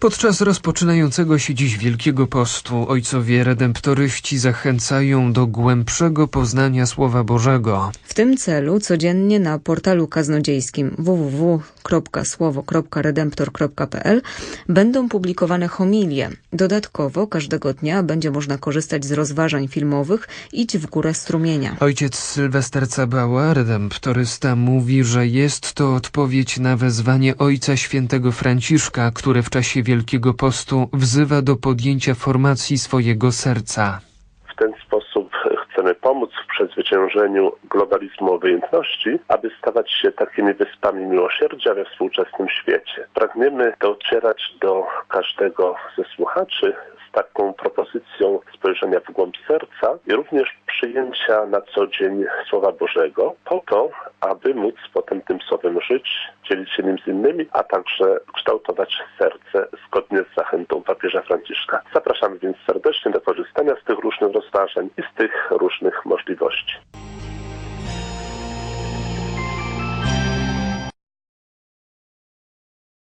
Podczas rozpoczynającego się dziś Wielkiego Postu ojcowie redemptoryści zachęcają do głębszego poznania Słowa Bożego. W tym celu codziennie na portalu kaznodziejskim www.słowo.redemptor.pl będą publikowane homilie. Dodatkowo każdego dnia będzie można korzystać z rozważań filmowych Idź w górę strumienia. Ojciec Sylwester Cabała, redemptorysta, mówi, że jest to odpowiedź na wezwanie Ojca Świętego Franciszka, który w czasie Wielkiego Postu wzywa do podjęcia formacji swojego serca. W ten sposób chcemy pomóc w przezwyciężeniu globalizmu obojętności, aby stawać się takimi wyspami miłosierdzia we współczesnym świecie. Pragniemy docierać do każdego ze słuchaczy z taką propozycją spojrzenia w głąb serca i również przyjęcia na co dzień Słowa Bożego, po to, aby móc potem słowem żyć, dzielić się nim z innymi, a także kształtować serce zgodnie z zachętą papieża Franciszka. Zapraszamy więc serdecznie do korzystania z tych różnych rozważań i z tych